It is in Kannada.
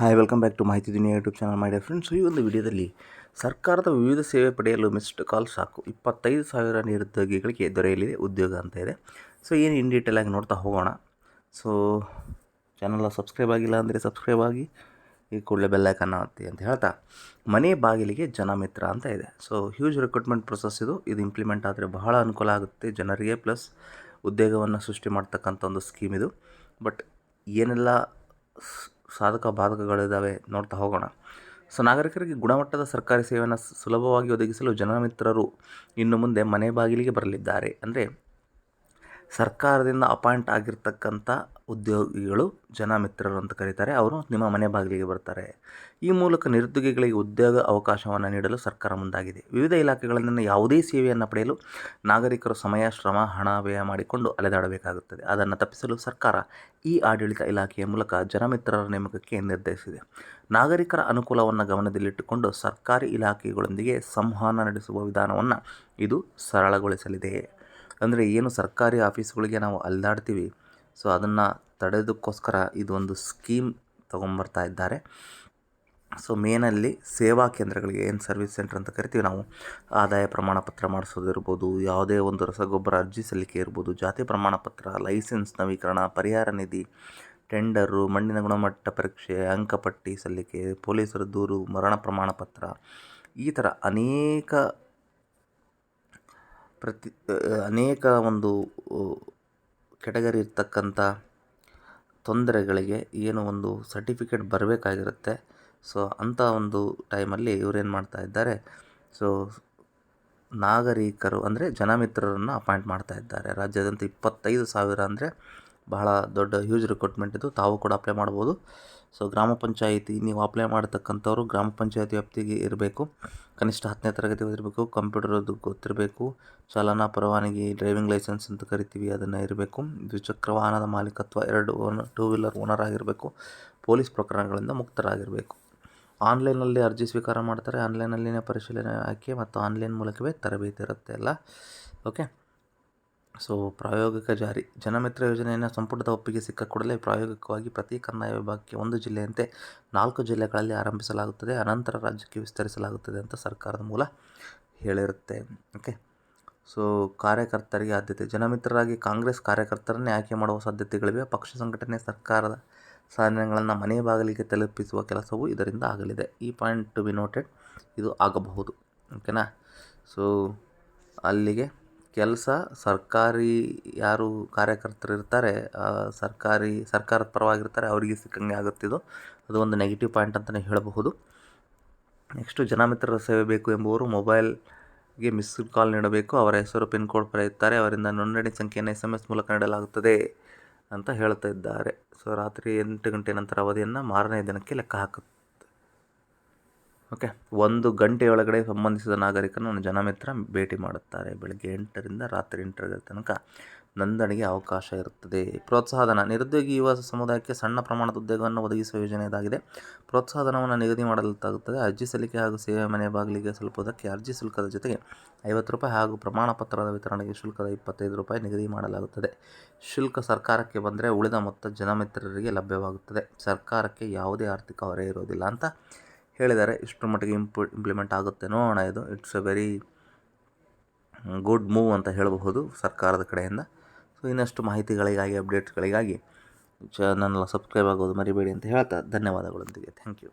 Hi welcome back to Mahiti Duniya YouTube channel my dear friends ಈ ಒಂದು ವಿಡಿಯೋದಲ್ಲಿ ಸರ್ಕಾರದ ವಿವಿಧ ಸೇವೆ ಪಡೆಯಲು ಮಿಸ್ಡ್ ಕಾಲ್ ಸಾಕು. ಇಪ್ಪತ್ತೈದು ಸಾವಿರ ನಿರುದ್ಯೋಗಿಗಳಿಗೆ ದೊರೆಯಲಿದೆ ಉದ್ಯೋಗ ಅಂತ ಇದೆ. ಸೊ ಏನು ಇನ್ ಡೀಟೇಲ್ ಆಗಿ ನೋಡ್ತಾ ಹೋಗೋಣ. ಸೊ ಚಾನಲ್ ಸಬ್ಸ್ಕ್ರೈಬ್ ಆಗಿಲ್ಲ ಅಂದರೆ ಸಬ್ಸ್ಕ್ರೈಬ್ ಆಗಿ, ಈ ಕೂಡಲೇ ಬೆಲ್ಲೈಕನ್ನ ಒತ್ತಿ ಅಂತ ಹೇಳ್ತಾ. ಮನೆ ಬಾಗಿಲಿಗೆ ಜನಮಿತ್ರ ಅಂತ ಇದೆ. ಸೊ ಹ್ಯೂಜ್ ರಿಕ್ರೂಟ್ಮೆಂಟ್ ಪ್ರೊಸೆಸ್ ಇದು. ಇದು ಇಂಪ್ಲಿಮೆಂಟ್ ಆದರೆ ಬಹಳ ಅನುಕೂಲ ಆಗುತ್ತೆ ಜನರಿಗೆ ಪ್ಲಸ್ ಉದ್ಯೋಗವನ್ನು ಸೃಷ್ಟಿ ಮಾಡ್ತಕ್ಕಂಥ ಒಂದು ಸ್ಕೀಮ್ ಇದು. ಬಟ್ ಏನೆಲ್ಲ ಸಾಧಕ ಬಾಧಕಗಳಿದ್ದಾವೆ ನೋಡ್ತಾ ಹೋಗೋಣ. ಸೊ ನಾಗರಿಕರಿಗೆ ಗುಣಮಟ್ಟದ ಸರ್ಕಾರಿ ಸೇವೆಯನ್ನು ಸುಲಭವಾಗಿ ಒದಗಿಸಲು ಜನಮಿತ್ರರು ಇನ್ನು ಮುಂದೆ ಮನೆ ಬಾಗಿಲಿಗೆ ಬರಲಿದ್ದಾರೆ. ಅಂದರೆ ಸರ್ಕಾರದಿಂದ ಅಪಾಯಿಂಟ್ ಆಗಿರ್ತಕ್ಕಂಥ ಉದ್ಯೋಗಿಗಳು ಜನ ಮಿತ್ರರು ಅಂತ ಕರೀತಾರೆ. ಅವರು ನಿಮ್ಮ ಮನೆ ಬಾಗಿಲಿಗೆ ಬರ್ತಾರೆ. ಈ ಮೂಲಕ ನಿರುದ್ಯೋಗಿಗಳಿಗೆ ಉದ್ಯೋಗ ಅವಕಾಶವನ್ನು ನೀಡಲು ಸರ್ಕಾರ ಮುಂದಾಗಿದೆ. ವಿವಿಧ ಇಲಾಖೆಗಳಲ್ಲಿನ ಯಾವುದೇ ಸೇವೆಯನ್ನು ಪಡೆಯಲು ನಾಗರಿಕರು ಸಮಯ, ಶ್ರಮ, ಹಣ ವ್ಯಯ ಮಾಡಿಕೊಂಡು ಅಲೆದಾಡಬೇಕಾಗುತ್ತದೆ. ಅದನ್ನು ತಪ್ಪಿಸಲು ಸರ್ಕಾರ ಈ ಆಡಳಿತ ಇಲಾಖೆಯ ಮೂಲಕ ಜನಮಿತ್ರರ ನೇಮಕಕ್ಕೆ ನಿರ್ಧರಿಸಿದೆ ನಾಗರಿಕರ ಅನುಕೂಲವನ್ನು ಗಮನದಲ್ಲಿಟ್ಟುಕೊಂಡು ಸರ್ಕಾರಿ ಇಲಾಖೆಗಳೊಂದಿಗೆ ಸಂವಹನ ನಡೆಸುವ ವಿಧಾನವನ್ನು ಇದು ಸರಳಗೊಳಿಸಲಿದೆ. ಅಂದರೆ ಏನು ಸರ್ಕಾರಿ ಆಫೀಸ್ಗಳಿಗೆ ನಾವು ಅಲ್ದಾಡ್ತೀವಿ ಸೊ ಅದನ್ನು ತಡೆಯೋದಕ್ಕೋಸ್ಕರ ಇದೊಂದು ಸ್ಕೀಮ್ ತೊಗೊಂಬರ್ತಾ ಇದ್ದಾರೆ. ಸೊ ಮೇನಲ್ಲಿ ಸೇವಾ ಕೇಂದ್ರಗಳಿಗೆ ಏನು ಸರ್ವಿಸ್ ಸೆಂಟರ್ ಅಂತ ಕರಿತೀವಿ ನಾವು, ಆದಾಯ ಪ್ರಮಾಣ ಪತ್ರ ಮಾಡಿಸೋದಿರ್ಬೋದು, ಯಾವುದೇ ಒಂದು ರಸಗೊಬ್ಬರ ಅರ್ಜಿ ಸಲ್ಲಿಕೆ ಇರ್ಬೋದು, ಜಾತಿ ಪ್ರಮಾಣ ಪತ್ರ ಲೈಸೆನ್ಸ್ ನವೀಕರಣ, ಪರಿಹಾರ ನಿಧಿ, ಟೆಂಡರು, ಮಣ್ಣಿನ ಗುಣಮಟ್ಟ ಪರೀಕ್ಷೆ, ಅಂಕಪಟ್ಟಿ ಸಲ್ಲಿಕೆ, ಪೊಲೀಸರ ದೂರು, ಮರಣ ಪ್ರಮಾಣ ಪತ್ರ ಈ ಥರ ಅನೇಕ ಪ್ರತಿ ಅನೇಕ ಒಂದು ಕೆಟಗರಿ ಇರ್ತಕ್ಕಂಥ ತೊಂದರೆಗಳಿಗೆ ಏನು ಒಂದು ಸರ್ಟಿಫಿಕೇಟ್ ಬರಬೇಕಾಗಿರುತ್ತೆ. ಸೊ, ಅಂಥ ಒಂದು ಟೈಮಲ್ಲಿ ಇವರೇನು ಮಾಡ್ತಾ ಇದ್ದಾರೆ, ಸೊ, ನಾಗರಿಕರು ಅಂದರೆ ಜನಮಿತ್ರರನ್ನು ಅಪಾಯಿಂಟ್ ಮಾಡ್ತಾ ಇದ್ದಾರೆ. ರಾಜ್ಯದಂತ ಇಪ್ಪತ್ತೈದು ಸಾವಿರ ಅಂದರೆ ಬಹಳ ದೊಡ್ಡ ಹ್ಯೂಜ್ ರಿಕ್ರೂಟ್ಮೆಂಟ್ ಇದು. ತಾವು ಕೂಡ ಅಪ್ಲೈ ಮಾಡ್ಬೋದು. ಸೊ ಗ್ರಾಮ ಪಂಚಾಯಿತಿ, ನೀವು ಅಪ್ಲೈ ಮಾಡತಕ್ಕಂಥವ್ರು ಗ್ರಾಮ ಪಂಚಾಯತಿ ವ್ಯಾಪ್ತಿಗೆ ಇರಬೇಕು. ಕನಿಷ್ಠ ಹತ್ತನೇ ತರಗತಿ ಓದಿರಬೇಕು ಕಂಪ್ಯೂಟರ್ ಅದು ಗೊತ್ತಿರಬೇಕು. ಚಾಲನಾ, ಪರವಾನಗಿ ಡ್ರೈವಿಂಗ್ ಲೈಸೆನ್ಸ್ ಅಂತ ಕರಿತೀವಿ, ಅದನ್ನು ಇರಬೇಕು. ದ್ವಿಚಕ್ರ ವಾಹನದ ಮಾಲೀಕತ್ವ ಎರಡು ಓನರ್ ಟೂ ವೀಲರ್ ಓನರ್ ಆಗಿರಬೇಕು. ಪೊಲೀಸ್ ಪ್ರಕರಣಗಳಿಂದ ಮುಕ್ತರಾಗಿರಬೇಕು. ಆನ್ಲೈನಲ್ಲಿ ಅರ್ಜಿ ಸ್ವೀಕಾರ ಮಾಡ್ತಾರೆ. ಆನ್ಲೈನಲ್ಲಿನೇ ಪರಿಶೀಲನೆ ಆಯ್ಕೆ ಮತ್ತು ಆನ್ಲೈನ್ ಮೂಲಕವೇ ತರಬೇತಿ ಇರುತ್ತೆ ಎಲ್ಲ ಓಕೆ ಸೊ ಪ್ರಾಯೋಗಿಕ ಜಾರಿ. ಜನಮಿತ್ರ ಯೋಜನೆಯನ್ನು ಸಂಪುಟದ ಒಪ್ಪಿಗೆ ಸಿಕ್ಕ ಕೂಡಲೇ ಪ್ರಾಯೋಗಿಕವಾಗಿ ಪ್ರತಿ ಕಂದಾಯ ವಿಭಾಗಕ್ಕೆ ಒಂದು ಜಿಲ್ಲೆಯಂತೆ ನಾಲ್ಕು ಜಿಲ್ಲೆಗಳಲ್ಲಿ ಆರಂಭಿಸಲಾಗುತ್ತದೆ. ಅನಂತರ ರಾಜ್ಯಕ್ಕೆ ವಿಸ್ತರಿಸಲಾಗುತ್ತದೆ ಅಂತ ಸರ್ಕಾರದ ಮೂಲ ಹೇಳಿರುತ್ತೆ. ಓಕೆ ಸೊ ಕಾರ್ಯಕರ್ತರಿಗೆ ಆದ್ಯತೆ. ಜನಮಿತ್ರರಾಗಿ ಕಾಂಗ್ರೆಸ್ ಕಾರ್ಯಕರ್ತರನ್ನೇ ಆಯ್ಕೆ ಮಾಡುವ ಸಾಧ್ಯತೆಗಳಿವೆ. ಪಕ್ಷ ಸಂಘಟನೆ ಸರ್ಕಾರದ ಸಾಧನೆಗಳನ್ನು ಮನೆ ಬಾಗಿಲಿಗೆ ತಲುಪಿಸುವ ಕೆಲಸವೂ ಇದರಿಂದ ಆಗಲಿದೆ. ಈ ಪಾಯಿಂಟ್ ಟು ಬಿ ನೋಟೆಡ್ ಇದು ಆಗಬಹುದು. ಓಕೆನಾ ಸೊ ಅಲ್ಲಿಗೆ ಕೆಲಸ, ಸರ್ಕಾರಿ ಯಾರು ಕಾರ್ಯಕರ್ತರು ಇರ್ತಾರೆ ಸರ್ಕಾರಿ, ಸರ್ಕಾರದ ಪರವಾಗಿರ್ತಾರೆ, ಅವರಿಗೆ ಸಿಕ್ಕಂಗೆ ಆಗುತ್ತಿದ್ದು ಅದು ಒಂದು ನೆಗೆಟಿವ್ ಪಾಯಿಂಟ್ ಅಂತಲೇ ಹೇಳಬಹುದು. ನೆಕ್ಸ್ಟು ಜನಮಿತ್ರರ ಸೇವೆ ಬೇಕು ಎಂಬುವರು ಮೊಬೈಲ್ಗೆ ಮಿಸ್ಡ್ ಕಾಲ್ ನೀಡಬೇಕು. ಅವರ ಹೆಸರು, ಪಿನ್ ಕೋಡ್ ಪಡೆಯುತ್ತಾರೆ ಅವರಿಂದ ನೋಂದಣಿ ಸಂಖ್ಯೆಯನ್ನು ಎಸ್ ಎಂ ಎಸ್ ಮೂಲಕ ನೀಡಲಾಗುತ್ತದೆ ಅಂತ ಹೇಳ್ತಾ ಇದ್ದಾರೆ. ಸೊ ರಾತ್ರಿ ಎಂಟು ಗಂಟೆ ನಂತರ ಅವಧಿಯನ್ನು ಮಾರನೇ ದಿನಕ್ಕೆ ಲೆಕ್ಕ ಹಾಕುತ್ತೆ ಓಕೆ. ಒಂದು ಗಂಟೆಯೊಳಗಡೆ ಸಂಬಂಧಿಸಿದ ನಾಗರಿಕನನ್ನು ಜನಮಿತ್ರ ಭೇಟಿ ಮಾಡುತ್ತಾರೆ. ಬೆಳಗ್ಗೆ ಎಂಟರಿಂದ ರಾತ್ರಿ ಎಂಟರ ತನಕ ನೋಂದಣಿಗೆ ಅವಕಾಶ ಇರುತ್ತದೆ. ಪ್ರೋತ್ಸಾಹಧನ, ನಿರುದ್ಯೋಗಿ ಯುವ ಸಮುದಾಯಕ್ಕೆ ಸಣ್ಣ ಪ್ರಮಾಣದ ಉದ್ಯೋಗವನ್ನು ಒದಗಿಸುವ ಯೋಜನೆ ಇದಾಗಿದೆ ಪ್ರೋತ್ಸಾಹಧನವನ್ನು ನಿಗದಿ ಮಾಡಲಾಗುತ್ತದೆ. ಅರ್ಜಿ ಸಲ್ಲಿಕೆ ಹಾಗೂ ಸೇವೆ ಮನೆ ಬಾಗಿಲಿಗೆ ಸ್ವಲ್ಪದಕ್ಕೆ ಅರ್ಜಿ ಶುಲ್ಕದ ಜೊತೆಗೆ ಐವತ್ತು ರೂಪಾಯಿ ಹಾಗೂ ಪ್ರಮಾಣ ಪತ್ರದ ವಿತರಣೆಗೆ ಶುಲ್ಕದ ಇಪ್ಪತ್ತೈದು ರೂಪಾಯಿ ನಿಗದಿ ಮಾಡಲಾಗುತ್ತದೆ. ಶುಲ್ಕ ಸರ್ಕಾರಕ್ಕೆ ಬಂದರೆ ಉಳಿದ ಮೊತ್ತ ಜನಮಿತ್ರರಿಗೆ ಲಭ್ಯವಾಗುತ್ತದೆ. ಸರ್ಕಾರಕ್ಕೆ ಯಾವುದೇ ಆರ್ಥಿಕ ಹೊರೆ ಇರೋದಿಲ್ಲ ಅಂತ ಹೇಳಿದ್ದಾರೆ, ಇಷ್ಟರ ಮಟ್ಟಿಗೆ ಇಂಪು ಇಂಪ್ಲಿಮೆಂಟ್ ಆಗುತ್ತೆ ನೋಡೋಣ ಇದು. It's a very good move ಅಂತ ಹೇಳಬಹುದು ಸರ್ಕಾರದ ಕಡೆಯಿಂದ. ಸೊ ಇನ್ನಷ್ಟು ಮಾಹಿತಿಗಳಿಗಾಗಿ ಅಪ್ಡೇಟ್ಸ್ಗಳಿಗಾಗಿ ಚ ನನ್ನ ಸಬ್ಸ್ಕ್ರೈಬ್ ಆಗೋದು ಮರಿಬೇಡಿ ಅಂತ ಹೇಳ್ತಾ ಧನ್ಯವಾದಗಳೊಂದಿಗೆ. Thank you